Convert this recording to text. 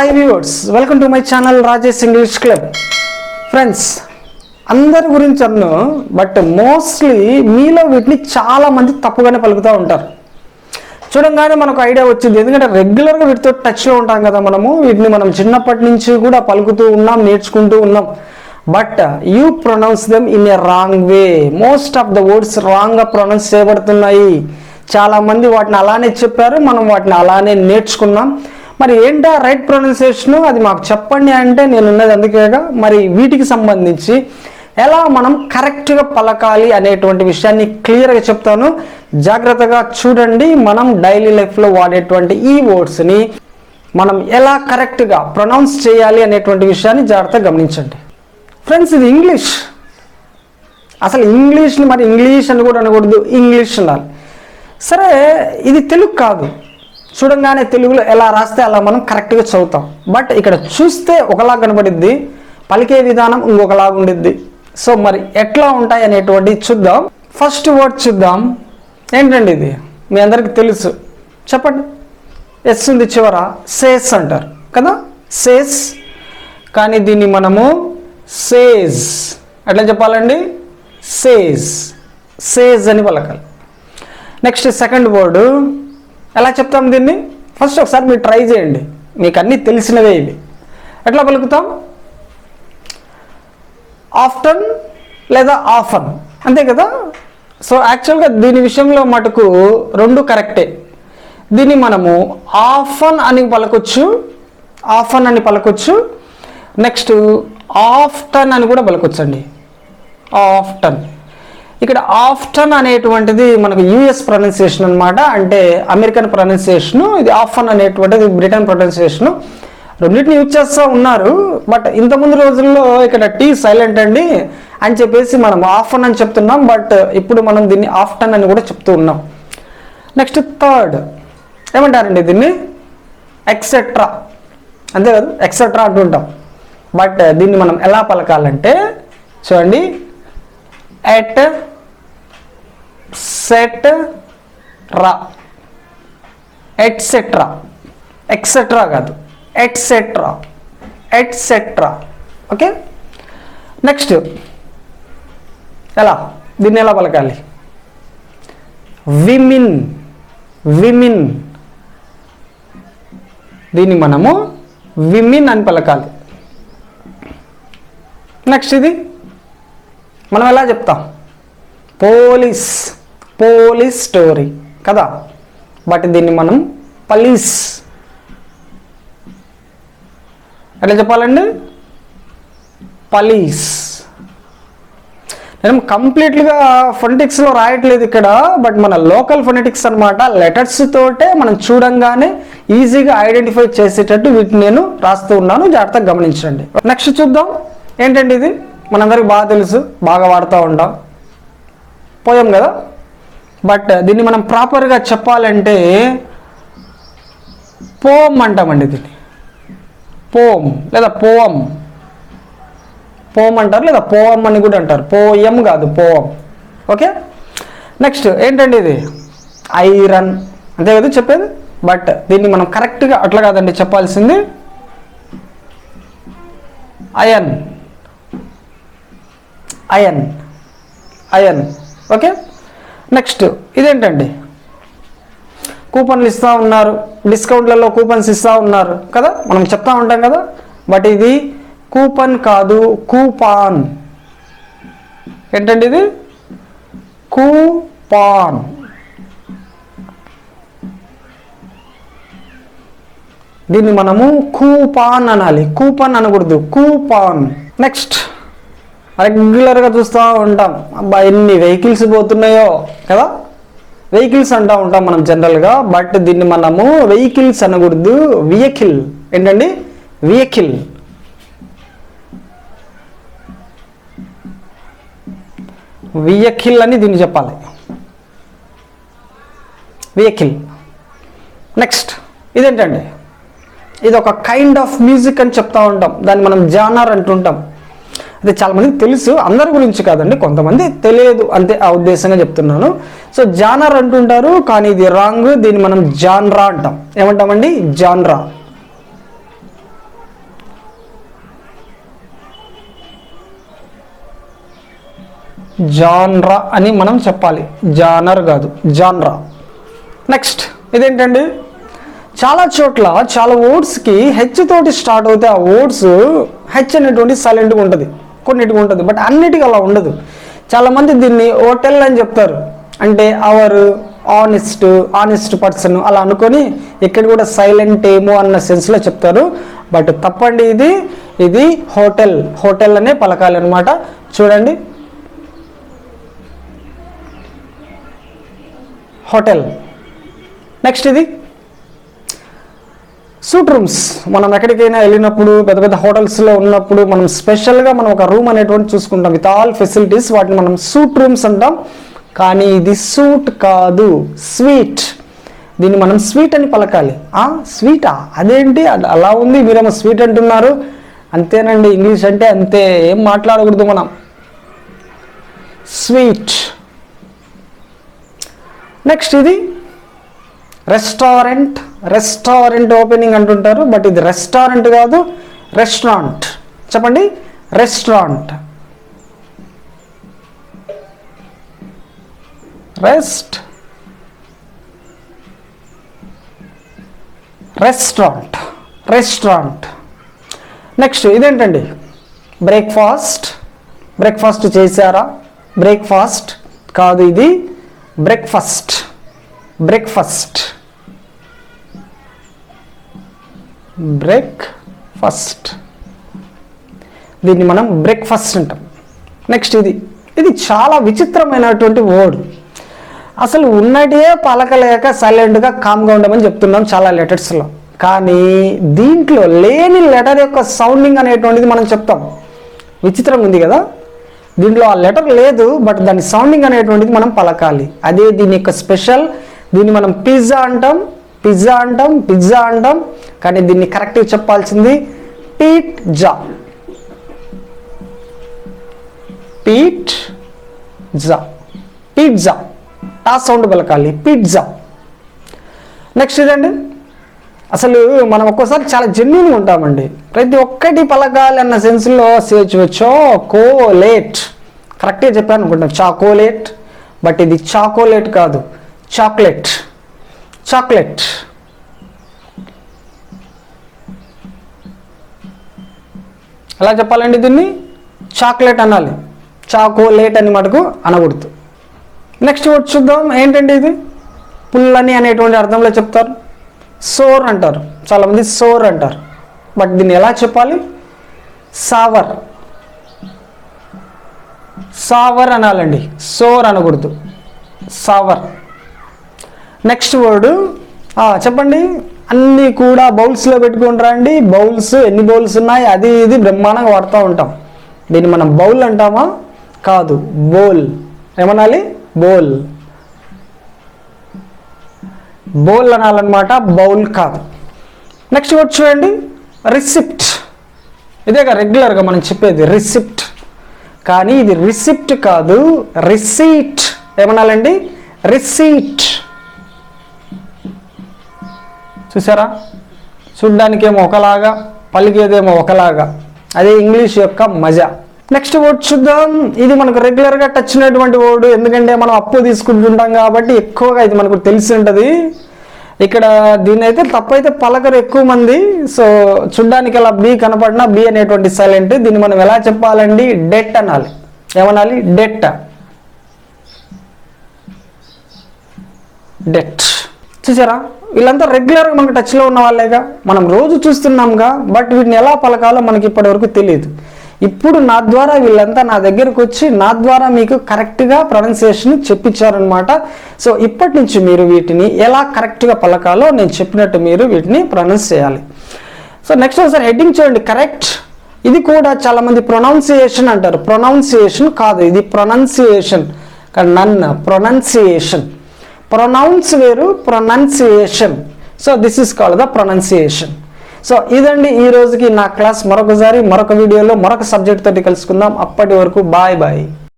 Hi viewers welcome to my channel Rajesh English club friends అందరి గురించి అన్ను but mostly మీలో వీటిని చాలా మంది తప్పుగానే పలుకుతూ ఉంటారు. చూడంగానే మనకు ఐడియా వచ్చింది ఎందుకంటే రెగ్యులర్గా వీటితో టచ్లో ఉంటాం కదా మనము వీటిని మనం చిన్నప్పటి నుంచి కూడా పలుకుతూ ఉన్నాం నేర్చుకుంటూ ఉన్నాం. But you pronounce them in a wrong way most of the words రాంగ్గా ప్రొనౌన్స్ చేయబడుతున్నాయి. చాలామంది వాటిని అలానే చెప్పారు మనం వాటిని అలానే నేర్చుకున్నాం. మరి ఏంటా రైట్ ప్రొనౌన్సియేషన్ అది మాకు చెప్పండి అంటే నేను ఉన్నది అందుకేగా. మరి వీటికి సంబంధించి ఎలా మనం కరెక్ట్గా పలకాలి అనేటువంటి విషయాన్ని క్లియర్గా చెప్తాను. జాగ్రత్తగా చూడండి మనం డైలీ లైఫ్లో వాడేటువంటి ఈ వర్డ్స్ని మనం ఎలా కరెక్ట్గా ప్రొనౌన్స్ చేయాలి అనేటువంటి విషయాన్ని జాగ్రత్తగా గమనించండి. ఫ్రెండ్స్ ఇది ఇంగ్లీష్ అసలు ఇంగ్లీష్ని మరి ఇంగ్లీష్ అని కూడా అనకూడదు ఇంగ్లీష్ అనాలి. సరే ఇది తెలుగు కాదు. చూడంగానే తెలుగులో ఎలా రాస్తే అలా మనం కరెక్ట్గా చదువుతాం. బట్ ఇక్కడ చూస్తే ఒకలా కనబడిద్ది పలికే విధానం ఇంకొకలాగా ఉండిద్ది. సో మరి ఎట్లా ఉంటాయి అనేటువంటి చూద్దాం. ఫస్ట్ వర్డ్ చూద్దాం. ఏంటండి ఇది? మీ అందరికీ తెలుసు. చెప్పండి. ఎస్ ఉంది చివర. సేస్ అంటారు. కదా? సేస్ కానీ దీన్ని మనము సేజ్ ఎట్లా చెప్పాలండి? సేజ్ సేజ్ అని పలకాలి. నెక్స్ట్ సెకండ్ వర్డు ఎలా చెప్తాం దీన్ని? ఫస్ట్ ఒకసారి మీరు ట్రై చేయండి. మీకు అన్నీ తెలిసినవే ఇవి. ఎట్లా పలుకుతాం? ఆఫ్టన్ లేదా ఆఫన్ అంతే కదా? సో యాక్చువల్గా దీని విషయంలో మటుకు రెండు కరెక్టే దీన్ని మనము ఆఫన్ అని పలకొచ్చు ఆఫన్ అని పలకొచ్చు. నెక్స్ట్ ఆఫ్టన్ అని కూడా పలకొచ్చండి. ఆఫ్టన్ ఇక్కడ ఆఫ్టన్ అనేటువంటిది మనకు యుఎస్ ప్రొనౌన్సియేషన్ అనమాట అంటే అమెరికన్ ప్రొనౌన్సియేషను ఇది ఆఫ్టన్ అనేటువంటిది బ్రిటన్ ప్రొనౌన్సియేషను. రెండింటిని యూజ్ చేస్తూ ఉన్నారు. బట్ ఇంతకుముందు రోజుల్లో ఇక్కడ టీ సైలెంట్ అండి అని చెప్పేసి మనం ఆఫ్టన్ అని చెప్తున్నాం. బట్ ఇప్పుడు మనం దీన్ని ఆఫ్టన్ అని కూడా చెప్తూ ఉన్నాం. Next third. ఏమంటారండి దీన్ని? ఎక్సెట్రా అంతే కదా? ఎక్సెట్రా అంటుంటాం బట్ దీన్ని మనం ఎలా పలకాలంటే చూడండి. Etcetera etcetera etcetera కాదు. ఎట్సెట్రా ఎట్సెట్రా ఓకే నెక్స్ట్ ఎలా? దీన్ని ఎలా పలకాలి? విమిన్ విమిన్ దీన్ని మనము విమిన్ అని పలకాలి. నెక్స్ట్ ఇది. మనం ఎలా చెప్తాం? పోలీస్ పోలీస్ స్టోరీ కదా? బట్ దీన్ని మనం పలీస్ ఎట్లా చెప్పాలండి? పలీస్ నేను కంప్లీట్గా ఫొనెటిక్స్లో రాయట్లేదు ఇక్కడ బట్ మన లోకల్ ఫొనెటిక్స్ అనమాట లెటర్స్ తోటే మనం చూడంగానే ఈజీగా ఐడెంటిఫై చేసేటట్టు వీటిని నేను రాస్తూ ఉన్నాను. జాగ్రత్తగా గమనించండి. నెక్స్ట్ చూద్దాం. ఏంటండి ఇది? మనందరికి బాగా తెలుసు బాగా వాడుతూ ఉంటాం పోయాం కదా? బట్ uh, దీన్ని మనం ప్రాపర్గా చెప్పాలంటే పోమ్ అంటామండి దీన్ని. పోమ్ లేదా పోవం. పోమ్ అంటారు లేదా పోవం అని కూడా అంటారు. పోయం కాదు పోవం. ఓకే నెక్స్ట్ ఏంటండి ఇది? ఐరన్ అంతే కదా చెప్పేది? బట్ దీన్ని మనం కరెక్ట్గా అట్లా కాదండి చెప్పాల్సింది. అయన్ అయన్ అయన్ ఓకే నెక్స్ట్ ఇదేంటండి? కూపన్లు ఇస్తూ ఉన్నారు. డిస్కౌంట్లలో కూపన్స్ ఇస్తూ ఉన్నారు. కదా? మనం చెప్తా ఉంటాం కదా? బట్ ఇది కూపన్ కాదు కూపాన్. ఏంటండి ఇది? కూపాన్. దీన్ని మనము కూపాన్ అనాలి. కూపన్ అనకూడదు. కూపాన్. నెక్స్ట్. రెగ్యులర్గా చూస్తూ ఉంటాం. అబ్బా ఎన్ని వెహికల్స్ పోతున్నాయో కదా? వెహికల్స్ అంటూ ఉంటాం మనం జనరల్గా బట్ దీన్ని మనము వెహికల్స్ అనకూడదు వెహికల్. ఏంటండి? వెహికల్. వెహికల్ అని దీన్ని చెప్పాలి. వెహికల్. నెక్స్ట్ ఇదేంటండి? ఇది ఒక కైండ్ ఆఫ్ మ్యూజిక్ అని చెప్తా ఉంటాం. దాన్ని మనం జానర్ అంటుంటాం. అంటే చాలామందికి తెలుసు అందరి గురించి కాదండి కొంతమంది తెలియదు అంతే ఆ ఉద్దేశంగా చెప్తున్నాను. సో జానర్ అంటుంటారు కానీ ఇది రాంగ్ దీన్ని మనం జాన్రా అంటాం. ఏమంటామండి? జాన్రా. జాన్రా అని మనం చెప్పాలి. జానర్ కాదు జాన్రా. నెక్స్ట్ ఇదేంటండి? చాలా చోట్ల చాలా ఓట్స్కి హెచ్ తోటి స్టార్ట్ అవుతే ఆ ఓట్స్ హెచ్ అనేటువంటి సైలెంట్గా ఉంటుంది. కొన్నిటిగా ఉంటుంది. బట్ అన్నిటికీ అలా ఉండదు. చాలామంది దీన్ని హోటల్ అని చెప్తారు. అంటే అవర్ ఆనెస్ట్ ఆనెస్ట్ పర్సన్ అలా అనుకొని ఇక్కడ కూడా సైలెంట్ ఏమో అన్న సెన్స్లో చెప్తారు. బట్ తప్పండి ఇది. ఇది హోటల్. హోటల్ అనే పలకాలి అనమాట చూడండి. హోటల్. నెక్స్ట్ ఇది. సూట్ రూమ్స్ మనం ఎక్కడికైనా వెళ్ళినప్పుడు పెద్ద పెద్ద హోటల్స్లో ఉన్నప్పుడు మనం స్పెషల్గా మనం ఒక రూమ్ అనేటువంటి చూసుకుంటాం. విత్ ఆల్ ఫెసిలిటీస్ వాటిని మనం సూట్ రూమ్స్ అంటాం. కానీ ఇది సూట్ కాదు. స్వీట్ దీన్ని మనం స్వీట్ అని పలకాలి. ఆ స్వీటా అదేంటి? అ- అలా ఉంది. మీరేమో స్వీట్ అంటున్నారు. అంతేనండి. ఇంగ్లీష్ అంటే అంతే. ఏం మాట్లాడకూడదు మనం. స్వీట్ నెక్స్ట్ ఇది రెస్టారెంట్ రెస్టారెంట్ ఓపెనింగ్ అంటుంటారు బట్ ఇది రెస్టారెంట్ కాదు రెస్టారెంట్. చెప్పండి restaurant. Rest. Restaurant. Restaurant. Next ఇదేంటండి? బ్రేక్ఫాస్ట్. బ్రేక్ఫాస్ట్ చేశారా? బ్రేక్ఫాస్ట్ కాదు ఇది. బ్రేక్ఫాస్ట్. బ్రేక్ఫాస్ట్. Break fast. దీన్ని మనం బ్రేక్ఫాస్ట్ అంటాం. నెక్స్ట్ ఇది. ఇది చాలా విచిత్రమైనటువంటి వర్డ్. అసలు ఉన్నటే పలకలేక సైలెంట్గా కామ్గా ఉండమని చెప్తున్నాం చాలా లెటర్స్లో. కానీ దీంట్లో లేని లెటర్ యొక్క సౌండింగ్ అనేటువంటిది మనం చెప్తాం. విచిత్రం ఉంది కదా? దీంట్లో ఆ లెటర్ లేదు బట్ దాని సౌండింగ్ అనేటువంటిది మనం పలకాలి. అదే దీని యొక్క స్పెషల్ దీన్ని మనం పిజ్జా అంటాం పిజ్జా అంటాం పిజ్జా అంటాం కానీ దీన్ని కరెక్ట్గా చెప్పాల్సింది పీట్ జా. పీట్ జా. పిజ్జా ఆ సౌండ్ పలకాలి పిజ్జా నెక్స్ట్ ఇదండి అసలు మనం ఒక్కోసారి చాలా జెన్యున్గా ఉంటామండి. ప్రతి ఒక్కటి పలకాలి అన్న సెన్స్లో సేచో కోలేట్. కరెక్ట్గా చెప్పాను అనుకుంటాం చాకోలేట్. బట్ ఇది చాకోలేట్ కాదు. చాక్లెట్. చాక్లెట్. ఎలా చెప్పాలండి దీన్ని? చాక్లెట్ అనాలి. చాకోలేట్ అని మటుకు అనకూడదు. నెక్స్ట్ వర్డ్ చూద్దాం. ఏంటండి ఇది? పుల్లని అనేటువంటి అర్థంలో చెప్తారు. సోర్ అంటారు. చాలామంది సోర్ అంటారు. బట్ దీన్ని ఎలా చెప్పాలి? సావర్. సావర్ అనాలండి. సోర్ అనకూడదు. సావర్. Next word. చెప్పండి. అన్నీ కూడా బౌల్స్లో పెట్టుకుని రండి. బౌల్స్ ఎన్ని బౌల్స్ ఉన్నాయి? అది ఇది బ్రహ్మాండంగా వాడుతూ ఉంటాం. దీన్ని మనం బౌల్ అంటామా? కాదు బౌల్. ఏమనాలి? బౌల్. బౌల్ అనాలన్నమాట బౌల్ కాదు. నెక్స్ట్ వచ్చి చూడండి. రిసిప్ట్. ఇదేగా రెగ్యులర్గా మనం చెప్పేది రిసిప్ట్. కానీ ఇది రిసిప్ట్ కాదు రిసీట్. ఏమనాలండి? రిసీట్. చూసారా చూడ్డానికేమో ఒకలాగా పలికేదేమో ఒకలాగా. అదే ఇంగ్లీష్ యొక్క మజా. నెక్స్ట్ వర్డ్ చూద్దాం. ఇది మనకు రెగ్యులర్గా టచ్ అయినటువంటి వర్డ్. ఎందుకంటే మనం అప్పు తీసుకుంటుంటాం కాబట్టి ఎక్కువగా ఇది మనకు తెలిసి ఉంటుంది. ఇక్కడ దీని అయితే తప్పైతే పలకరు ఎక్కువ మంది. సో చూడ్డానికి అలా బి కనపడినా బి అనేటువంటి సైలెంట్. దీన్ని మనం ఎలా చెప్పాలండి? డెట్ అనాలి. ఏమనాలి? డెట్. డెట్. చూసారా వీళ్ళంతా రెగ్యులర్గా మనకు టచ్లో ఉన్న వాళ్ళేగా. మనం రోజు చూస్తున్నాంగా బట్ వీటిని ఎలా పలకాలో మనకి ఇప్పటివరకు తెలియదు ఇప్పుడు నా ద్వారా వీళ్ళంతా నా దగ్గరకు వచ్చి నా ద్వారా మీకు కరెక్ట్గా ప్రొనౌన్సియేషన్ చెప్పించారనమాట సో ఇప్పటి నుంచి మీరు వీటిని ఎలా కరెక్ట్గా పలకాలో నేను చెప్పినట్టు మీరు వీటిని ప్రొనౌన్స్ చేయాలి. సో నెక్స్ట్ ఒకసారి హెడ్డింగ్ చూడండి. కరెక్ట్ ఇది కూడా చాలామంది ప్రొనౌన్సియేషన్ అంటారు. ప్రొనౌన్సియేషన్ కాదు ఇది ప్రొనౌన్సియేషన్ కానీ నన్ను ప్రొనౌన్సియేషన్ ప్రొనౌన్స్ వేరు pronunciation so this is called the pronunciation so ఇదండి ఈ రోజుకి నా క్లాస్. మరొకసారి మరొక వీడియోలో మరొక సబ్జెక్ట్ తోటి కలుసుకుందాం. అప్పటి వరకు బాయ్ బాయ్